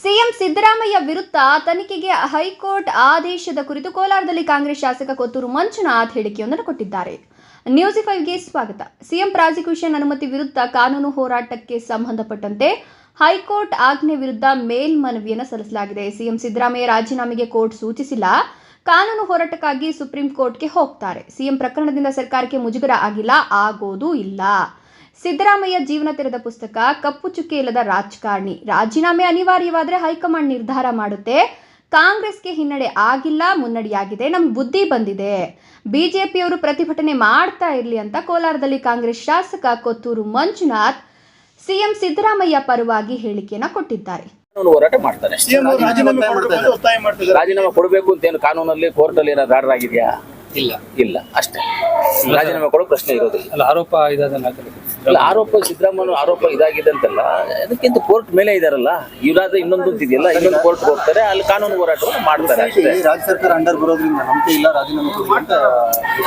CM Siddaramaiah ವಿರುದ್ಧ ತನಿಖೆಗೆ high court ಆದೇಶದ ಕುರಿತು ಕೋಲಾರದಲ್ಲಿ ಕಾಂಗ್ರೆಸ್ ಶಾಸಕ ಕೊತ್ತೂರು ಮಂಜುನಾಥ್ ಹೇಳಿಕೆಯೊಂದನ್ನು ಕೊಟ್ಟಿದ್ದಾರೆ. ನ್ಯೂಸ್ ಫೈವ್ಗೆ ಸ್ವಾಗತ. ಸಿಎಂ ಪ್ರಾಸಿಕ್ಯೂಷನ್ ಅನುಮತಿ ವಿರುದ್ಧ ಕಾನೂನು ಹೋರಾಟಕ್ಕೆ ಸಂಬಂಧಪಟ್ಟಂತೆ ಹೈಕೋರ್ಟ್ ಆಜ್ಞೆ ವಿರುದ್ಧ ಮೇಲ್ಮನವಿಯನ್ನು ಸಲ್ಲಿಸಲಾಗಿದೆ. ಸಿಎಂ ಸಿದ್ದರಾಮಯ್ಯ ರಾಜೀನಾಮೆಗೆ ಕೋರ್ಟ್ ಸೂಚಿಸಿಲ್ಲ. ಕಾನೂನು ಹೋರಾಟಕ್ಕಾಗಿ ಸುಪ್ರೀಂ ಕೋರ್ಟ್ಗೆ ಹೋಗ್ತಾರೆ. ಸಿಎಂ ಪ್ರಕರಣದಿಂದ ಸರ್ಕಾರಕ್ಕೆ ಮುಜುಗರ ಆಗಿಲ್ಲ, ಆಗೋದೂ ಇಲ್ಲ. ಸಿದ್ದರಾಮಯ್ಯ ಜೀವನ ತೆರೆದ ಪುಸ್ತಕ ಕಪ್ಪು ಚುಕ್ಕೆ ಇಲ್ಲದ ರಾಜಕಾರಣಿ. ರಾಜೀನಾಮೆ ಅನಿವಾರ್ಯವಾದರೆ ಹೈಕಮಾಂಡ್ ನಿರ್ಧಾರ ಮಾಡುತ್ತೆ. ಕಾಂಗ್ರೆಸ್ಗೆ ಹಿನ್ನಡೆ ಆಗಿಲ್ಲ ಮುನ್ನಡೆಯಾಗಿದೆ. ನಮ್ ಬುದ್ಧಿ ಬಂದಿದೆ. ಬಿಜೆಪಿಯವರು ಪ್ರತಿಭಟನೆ ಮಾಡ್ತಾ ಇರಲಿ ಅಂತ ಕೋಲಾರದಲ್ಲಿ ಕಾಂಗ್ರೆಸ್ ಶಾಸಕ ಕೊತ್ತೂರು ಮಂಜುನಾಥ್ ಸಿಎಂ ಸಿದ್ದರಾಮಯ್ಯ ಪರವಾಗಿ ಹೇಳಿಕೆಯನ್ನ ಕೊಟ್ಟಿದ್ದಾರೆ. ಹೋರಾಟ ಮಾಡ್ತಾರೆ ರಾಜೀನಾಮೆ ಕೊಡಬೇಕು ರಾಜೀನಾಮೆ ಕೊಡಬೇಕು ಅಂತ ಏನು ಕಾನೂನಲ್ಲಿ ಕೋರ್ಟ್ ಅಲ್ಲಿ ಏನಾದ್ರು ಆರ್ಡರ್ ಆಗಿದೆಯಾ? ಇಲ್ಲ. ಇಲ್ಲ ಅಷ್ಟೇ. ರಾಜೀನಾಮೆ ಕೊಡೋ ಪ್ರಶ್ನೆ ಇರೋದಿಲ್ಲ. ಅಲ್ಲ ಆರೋಪ ಇದಾದ ಅಲ್ಲ ಆರೋಪ ಸಿದ್ದರಾಮಯ್ಯ ಆರೋಪ ಇದಾಗಿದೆ ಅಂತಲ್ಲ ಅದಕ್ಕಿಂತ ಕೋರ್ಟ್ ಮೇಲೆ ಇದಾರಲ್ಲ ಇವರಾದ್ರೆ ಇನ್ನೊಂದು ಇದೆಯಲ್ಲ ಇನ್ನೊಂದು ಕೋರ್ಟ್ ಹೋಗ್ತಾರೆ ಅಲ್ಲಿ ಕಾನೂನು ಹೋರಾಟವನ್ನು ಮಾಡ್ತಾರೆ ಅಷ್ಟೇ. ಈ ರಾಜ್ಯ ಸರ್ಕಾರ ಅಂಡರ್ ಬರೋದ್ರಿಂದ ನಂಬಿಕೆ ಇಲ್ಲ ರಾಜೀನಾಮೆ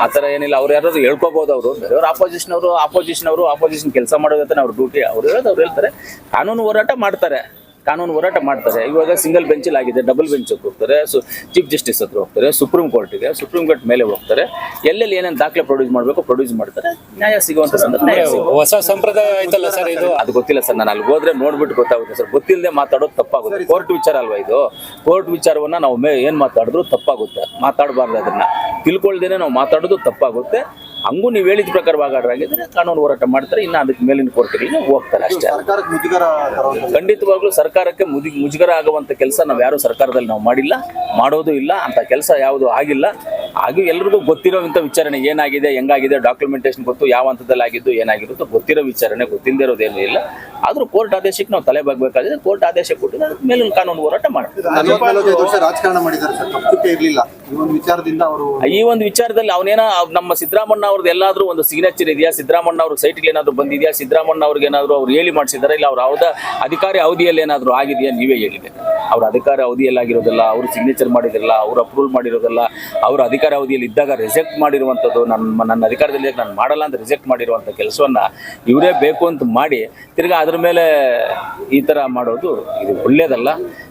ಆ ಥರ ಏನಿಲ್ಲ ಅವ್ರು ಯಾರಾದ್ರು ಹೇಳ್ಕೋಬಹುದು ಅವರು. ಬೇರೆಯವ್ರು ಆಪೋಸಿಷನ್ ಅವರು ಆಪೋಸಿಷನ್ ಅವರು ಆಪೋಸಿಷನ್ ಕೆಲಸ ಮಾಡೋದಂತ ಅವ್ರ ಡ್ಯೂಟಿ ಅವ್ರು ಹೇಳೋದು ಅವ್ರು ಹೇಳ್ತಾರೆ. ಕಾನೂನು ಹೋರಾಟ ಮಾಡ್ತಾರೆ. ಕಾನೂನು ಹೋರಾಟ ಮಾಡ್ತಾರೆ. ಇವಾಗ ಸಿಂಗಲ್ ಬೆಂಚಲ್ಲಿ ಆಗಿದೆ ಡಬಲ್ ಬೆಂಚ್ ಹೋಗ್ತಾರೆ. ಸೊ ಚೀಫ್ ಜಸ್ಟಿಸ್ ಹತ್ರ ಹೋಗ್ತಾರೆ ಸುಪ್ರೀಂ ಕೋರ್ಟಿಗೆ ಸುಪ್ರೀಂ ಕೋರ್ಟ್ ಮೇಲೆ ಹೋಗ್ತಾರೆ. ಎಲ್ಲೆಲ್ಲಿ ಏನೇನು ದಾಖಲೆ ಪ್ರೊಡ್ಯೂಸ್ ಮಾಡಬೇಕು ಪ್ರೊಡ್ಯೂಸ್ ಮಾಡ್ತಾರೆ. ನ್ಯಾಯ ಸಿಗುವಂತ. ಹೊಸ ಸಂಪ್ರದಾಯ ಆಯ್ತಲ್ಲ ಸರ್ ಇದು? ಅದು ಗೊತ್ತಿಲ್ಲ ಸರ್ ನಾನು ಅಲ್ಲಿ ಹೋದ್ರೆ ನೋಡ್ಬಿಟ್ಟು ಗೊತ್ತಾಗುತ್ತೆ ಸರ್. ಗೊತ್ತಿಲ್ಲದೆ ಮಾತಾಡೋದು ತಪ್ಪಾಗುತ್ತೆ. ಕೋರ್ಟ್ ವಿಚಾರ ಅಲ್ವಾ ಇದು? ಕೋರ್ಟ್ ವಿಚಾರವನ್ನ ನಾವು ಮೇ ಏನ್ ಮಾತಾಡಿದ್ರು ತಪ್ಪಾಗುತ್ತೆ. ಮಾತಾಡಬಾರ್ದು ಅದನ್ನ. ತಿಳ್ಕೊಳ್ದೇನೆ ನಾವು ಮಾತಾಡೋದು ತಪ್ಪಾಗುತ್ತೆ. ಹಂಗೂ ನೀವು ಹೇಳಿದ ಪ್ರಕಾರವಾಗಿದ್ರೆ ಕಾನೂನು ಹೋರಾಟ ಮಾಡ್ತಾರೆ ಇನ್ನು ಅದಕ್ಕೆ ಮೇಲಿನ ಕೋರ್ಟ್ಗಳಿಗೆ ಹೋಗ್ತಾರೆ ಅಷ್ಟೇ. ಖಂಡಿತವಾಗ್ಲೂ ಸರ್ಕಾರಕ್ಕೆ ಮುಜಿ ಮುಜುಗರ ಆಗುವಂತ ಕೆಲಸ ನಾವು ಯಾರು ಸರ್ಕಾರದಲ್ಲಿ ನಾವು ಮಾಡಿಲ್ಲ ಮಾಡೋದು ಇಲ್ಲ ಅಂತ ಕೆಲಸ ಯಾವುದು ಆಗಿಲ್ಲ. ಹಾಗೂ ಎಲ್ರಿಗೂ ಗೊತ್ತಿರೋವಂಥ ವಿಚಾರಣೆ ಏನಾಗಿದೆ ಹೆಂಗಾಗಿದೆ ಡಾಕ್ಯುಮೆಂಟೇಶನ್ ಗೊತ್ತು ಯಾವ ಹಂತದಲ್ಲಿ ಆಗಿದ್ದು ಏನಾಗಿರುತ್ತೋ ಗೊತ್ತಿರೋ ವಿಚಾರಣೆ ಗೊತ್ತಿಲ್ಲದೆ ಇರೋದೇನು ಇಲ್ಲ. ಆದರೂ ಕೋರ್ಟ್ ಆದೇಶಕ್ಕೆ ನಾವು ತಲೆ ಬಾಗಬೇಕಾಗಿದೆ ಕೋರ್ಟ್ ಆದೇಶ ಕೊಟ್ಟಿದ್ದು ಅದಕ್ಕೆ ಮೇಲಿನ ಕಾನೂನು ಹೋರಾಟ ಮಾಡ್ತೀವಿ. ರಾಜಕಾರಣ ಮಾಡಿದ್ದಾರೆ ಇರ್ಲಿಲ್ಲ. ಅವರು ಈ ಒಂದು ವಿಚಾರದಲ್ಲಿ ಅವನೇನ ನಮ್ಮ ಸಿದ್ದರಾಮಣ್ಣ ಅವ್ರದ್ದು ಎಲ್ಲಾದ್ರೂ ಒಂದು ಸಿಗ್ನೇಚರ್ ಇದೆಯಾ? ಸಿದ್ದರಾಮಣ್ಣ ಅವ್ರ ಸೈಟ್ಗೆ ಏನಾದ್ರು ಬಂದಿದೆಯಾ? ಸಿದ್ದರಾಮಣ್ಣ ಅವ್ರಿಗೆ ಏನಾದ್ರು ಅವ್ರು ಹೇಳಿ ಮಾಡಿಸಿದಾರೆ? ಇಲ್ಲ, ಅವ್ರ ಅವಧ ಅಧಿಕಾರಿ ಅವಧಿಯಲ್ಲಿ ಏನಾದ್ರು ಆಗಿದೆಯಾ? ನೀವೇ ಹೇಳಿದೆ ಅವ್ರ ಅಧಿಕಾರ ಅವಧಿಯಲ್ಲಿ ಆಗಿರೋದಿಲ್ಲ ಅವ್ರು ಸಿಗ್ನೇಚರ್ ಮಾಡಿದಿರಲ್ಲ, ಅವ್ರು ಅಪ್ರೂವ್ ಮಾಡಿರೋದಿಲ್ಲ, ಅವ್ರ ಅಧಿಕಾರ ಅವಧಿಯಲ್ಲಿ ಇದ್ದಾಗ ರಿಜೆಕ್ಟ್ ಮಾಡಿರುವಂಥದ್ದು ನನ್ನ ನನ್ನ ಅಧಿಕಾರದಲ್ಲಿ ನಾನು ಮಾಡಲ್ಲ ಅಂತ ರಿಜೆಕ್ಟ್ ಮಾಡಿರುವಂಥ ಕೆಲಸವನ್ನ ಇವರೇ ಬೇಕು ಅಂತ ಮಾಡಿ ತಿರ್ಗಾ ಅದ್ರ ಮೇಲೆ ಈ ಥರ ಮಾಡೋದು ಇದು ಒಳ್ಳೇದಲ್ಲ.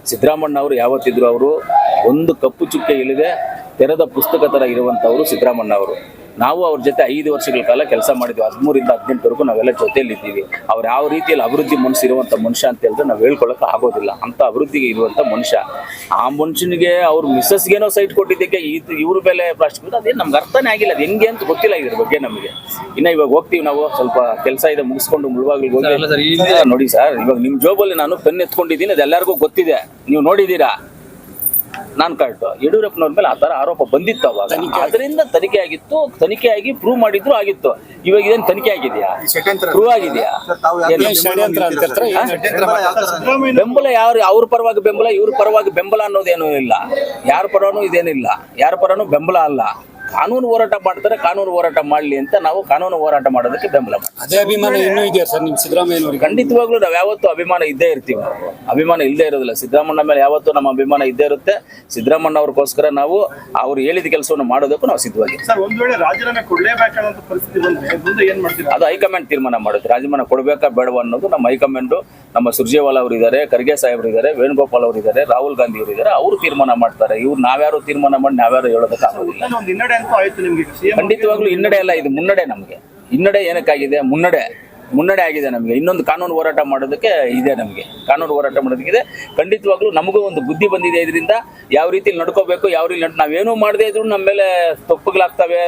ಸಿದ್ದರಾಮಣ್ಣ ಅವರು ಯಾವತ್ತಿದ್ರು ಅವರು ಒಂದು ಕಪ್ಪು ಚುಕ್ಕೆ ಇಲ್ಲದೆ ತೆರೆದ ಪುಸ್ತಕ ಥರ ಇರುವಂಥವರು ಸಿದ್ದರಾಮಣ್ಣ ಅವರು ನಾವು ಅವ್ರ ಜೊತೆ ಐದು ವರ್ಷಗಳ ಕಾಲ ಕೆಲಸ ಮಾಡಿದ್ವಿ. ಹದಿಮೂರಿಂದ ಹದಿನೆಂಟವರೆಗೂ ನಾವೆಲ್ಲ ಜೊತೆಯಲ್ಲಿ ಇದ್ದೀವಿ. ಅವ್ರು ಯಾವ ರೀತಿಯಲ್ಲಿ ಅಭಿವೃದ್ಧಿ ಮನಸ್ಸು ಇರುವಂಥ ಮನುಷ್ಯ ಅಂತ ಹೇಳಿದ್ರೆ ನಾವು ಹೇಳ್ಕೊಳಕ್ಕೆ ಆಗೋದಿಲ್ಲ. ಅಂತ ಅಭಿವೃದ್ಧಿಗೆ ಇರುವಂಥ ಮನುಷ್ಯ. ಆ ಮನುಷ್ಯನಿಗೆ ಅವ್ರ ಮಿಸ್ಸಸ್ಗೇನೋ ಸೈಟ್ ಕೊಟ್ಟಿದ್ದಕ್ಕೆ ಇದು ಇವ್ರ ಮೇಲೆ ಪ್ಲಾಸ್ಟಿಕ್ ಅದೇನು ನಮ್ಗೆ ಅರ್ಥನೇ ಆಗಿಲ್ಲ. ಅದು ಹೆಂಗೆ ಅಂತ ಗೊತ್ತಿಲ್ಲ ಇದ್ರ ಬಗ್ಗೆ ನಮಗೆ. ಇನ್ನು ಇವಾಗ ಹೋಗ್ತೀವಿ ನಾವು. ಸ್ವಲ್ಪ ಕೆಲಸ ಇದೆ ಮುಗಿಸ್ಕೊಂಡು ಮುಳುವಾಗ್ಲಿಗೆ ಹೋಗಿ. ನೋಡಿ ಸರ್ ಇವಾಗ ನಿಮ್ಮ ಜೋಬಲ್ಲಿ ನಾನು ಪೆನ್ ಎತ್ಕೊಂಡಿದ್ದೀನಿ. ಅದೆಲ್ಲರಿಗೂ ಗೊತ್ತಿದೆ. ನೀವು ನೋಡಿದ್ದೀರಾ? ನಾನು ಕರೆಕ್ಟ್ ಯಡಿಯೂರಪ್ಪನವ್ರ ಮೇಲೆ ಆ ತರ ಆರೋಪ ಬಂದಿತ್ತು ಅವಾಗ. ಅದರಿಂದ ತನಿಖೆ ಆಗಿತ್ತು ತನಿಖೆ ಆಗಿ ಪ್ರೂವ್ ಮಾಡಿದ್ರು ಆಗಿತ್ತು. ಇವಾಗ ಇದೇನು ತನಿಖೆ ಆಗಿದೆಯಾ? ಪ್ರೂವ್ ಆಗಿದೆಯಾ? ಬೆಂಬಲ ಯಾರು ಅವ್ರ ಪರವಾಗಿ ಬೆಂಬಲ ಇವ್ರ ಪರವಾಗಿ ಬೆಂಬಲ ಅನ್ನೋದೇನೂ ಇಲ್ಲ. ಯಾರ ಪರನೂ ಇದೇನಿಲ್ಲ. ಯಾರ ಪರನೂ ಬೆಂಬಲ ಅಲ್ಲ. ಕಾನೂನು ಹೋರಾಟ ಮಾಡ್ತಾರೆ ಕಾನೂನು ಹೋರಾಟ ಮಾಡಲಿ ಅಂತ ನಾವು ಕಾನೂನು ಹೋರಾಟ ಮಾಡೋದಕ್ಕೆ ಬೆಂಬಲ ಮಾಡ್ತೀವಿ. ಅದೇ ಅಭಿಮಾನ ಇನ್ನೂ ಇದೆಯಾ ಸರ್ ನಿಮ್ ಖಂಡಿತವಾಗ್ಲೂ ನಾವು ಯಾವತ್ತೂ ಅಭಿಮಾನ ಇದ್ದೇ ಇರ್ತೀವಿ. ಅಭಿಮಾನ ಇಲ್ಲದೆ ಇರೋದಿಲ್ಲ. ಸಿದ್ದರಾಮಣ್ಣ ಮೇಲೆ ಯಾವತ್ತೂ ನಮ್ಮ ಅಭಿಮಾನ ಇದ್ದೇ ಇರುತ್ತೆ. ಸಿದ್ದರಾಮಣ್ಣ ಅವ್ರಿಗೋಸ್ಕರ ನಾವು ಅವ್ರು ಹೇಳಿದ ಕೆಲಸವನ್ನು ಮಾಡೋದಕ್ಕೂ ನಾವು ಸಿದ್ಧವಾಗಿದ್ದೀವಿ ಸರ್ ಒಂದ್ ವೇಳೆ ರಾಜೀನಾಮೆ ಕೊಡ್ಲೇಬೇಕಾದಂತ ಪರಿಸ್ಥಿತಿ ಬಂದ್ರೆ ಮುಂದೆ ಏನ್ ಮಾಡ್ತೀರಾ? ಅದು ಹೈಕಮಾಂಡ್ ತೀರ್ಮಾನ ಮಾಡುತ್ತೆ. ರಾಜೀನಾಮೆ ಕೊಡಬೇಕಾ ಬೇಡವಾ ಅನ್ನೋದು ನಮ್ಮ ಹೈಕಮಾಂಡ್ ನಮ್ಮ ಸುರ್ಜೇವಾಲ ಅವರು ಇದ್ದಾರೆ ಖರ್ಗೆ ಸಾಹೇಬ್ರು ಇದ್ದಾರೆ ವೇಣುಗೋಪಾಲ್ ಅವರು ಇದ್ದಾರೆ ರಾಹುಲ್ ಗಾಂಧಿ ಅವರು ಇದ್ದಾರೆ ಅವರು ತೀರ್ಮಾನ ಮಾಡ್ತಾರೆ. ಇವ್ರು ನಾವ್ಯಾರು ತೀರ್ಮಾನ ಮಾಡಿ ನಾವ್ಯಾರು ಹೇಳೋದಕ್ಕೆ ಖಂಡಿತವಾಗ್ಲೂ ಹಿನ್ನಡೆ ಅಲ್ಲ ಇದು ಮುನ್ನಡೆ ನಮಗೆ. ಹಿನ್ನಡೆ ಏನಕ್ಕಾಗಿದೆ? ಮುನ್ನಡೆ. ಮುನ್ನಡೆ ಆಗಿದೆ ನಮಗೆ. ಇನ್ನೊಂದು ಕಾನೂನು ಹೋರಾಟ ಮಾಡೋದಕ್ಕೆ ಇದೆ ನಮಗೆ. ಕಾನೂನು ಹೋರಾಟ ಮಾಡೋದಕ್ಕಿದೆ. ಖಂಡಿತವಾಗ್ಲೂ ನಮಗೂ ಒಂದು ಬುದ್ಧಿ ಬಂದಿದೆ ಇದರಿಂದ. ಯಾವ ರೀತಿ ನಡ್ಕೋಬೇಕು ಯಾವ ರೀತಿ ನಡ್ ನಾವೇನು ಮಾಡದೇ ಇದ್ರು ನಮ್ಮ ಮೇಲೆ ತಪ್ಪುಗಳಾಗ್ತವೆ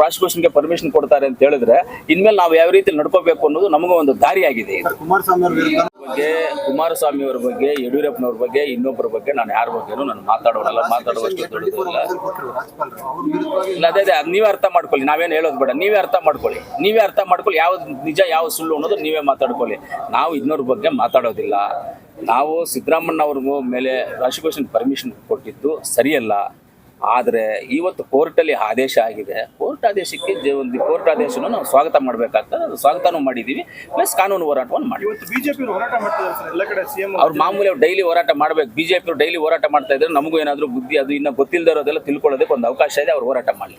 ಪ್ರಾಸಿಕ್ಯೂಷನ್ಗೆ ಪರ್ಮಿಷನ್ ಕೊಡ್ತಾರೆ ಅಂತ ಹೇಳಿದ್ರೆ ಇನ್ಮೇಲೆ ನಾವು ಯಾವ ರೀತಿ ನಡ್ಕೋಬೇಕು ಅನ್ನೋದು ನಮಗೂ ಒಂದು ದಾರಿಯಾಗಿದೆ ಆಗಿದೆ ಕುಮಾರಸ್ವಾಮಿ ಬಗ್ಗೆ ಕುಮಾರಸ್ವಾಮಿ ಅವ್ರ ಬಗ್ಗೆ ಯಡಿಯೂರಪ್ಪನವ್ರ ಬಗ್ಗೆ ಇನ್ನೊಬ್ಬರ ಬಗ್ಗೆ ನಾನು ಯಾರ ಬಗ್ಗೆನೂ ನಾನು ಮಾತಾಡೋಲ್ಲ ಮಾತಾಡುವಷ್ಟು ದೊಡ್ಡದಿಲ್ಲ ಇಲ್ಲ ಅದೇ ಅದೇ ಅದ್ ನೀವೇ ಅರ್ಥ ಮಾಡ್ಕೊಳ್ಳಿ. ನಾವೇನು ಹೇಳೋದು ಬೇಡ. ನೀವೇ ಅರ್ಥ ಮಾಡ್ಕೊಳ್ಳಿ. ನೀವೇ ಅರ್ಥ ಮಾಡ್ಕೊಳ್ಳಿ. ಯಾವ್ದು ನಿಜ ಯಾವ ಸುಳ್ಳು ಅನ್ನೋದು ನೀವೇ ಮಾತಾಡ್ಕೊಳ್ಳಿ. ನಾವು ಇನ್ನೊರ ಬಗ್ಗೆ ಮಾತಾಡೋದಿಲ್ಲ. ನಾವು ಸಿದ್ದರಾಮಣ್ಣ ಅವ್ರ ಮೇಲೆ ಪ್ರಾಸಿಕ್ಯೂಷನ್ ಪರ್ಮಿಷನ್ ಕೊಟ್ಟಿದ್ದು ಸರಿಯಲ್ಲ. ಆದರೆ ಇವತ್ತು ಕೋರ್ಟಲ್ಲಿ ಆದೇಶ ಆಗಿದೆ. ಕೋರ್ಟ್ ಆದೇಶಕ್ಕೆ ಒಂದು ಕೋರ್ಟ್ ಆದೇಶನ ನಾವು ಸ್ವಾಗತ ಮಾಡಬೇಕಾಗ್ತದೆ ಅದು ಸ್ವಾಗತನೂ ಮಾಡಿದ್ದೀವಿ. ಪ್ಲಸ್ ಕಾನೂನು ಹೋರಾಟವನ್ನು ಮಾಡಿ ಬಿಜೆಪಿ ಹೋರಾಟ ಅವ್ರು ಮಾಮೂಲಿ ಅವ್ರು ಡೈಲಿ ಹೋರಾಟ ಮಾಡಬೇಕು. ಬಿ ಜೆ ಪಿ ಡೈಲಿ ಹೋರಾಟ ಮಾಡ್ತಾ ಇದ್ರೆ ನಮಗೂ ಏನಾದರೂ ಬುದ್ಧಿ ಅದು ಇನ್ನೂ ಗೊತ್ತಿಲ್ಲದೆ ಇರೋದೆಲ್ಲ ತಿಳ್ಕೊಳ್ಳೋದಕ್ಕೆ ಒಂದು ಅವಕಾಶ ಇದೆ. ಅವ್ರು ಹೋರಾಟ ಮಾಡಲಿ.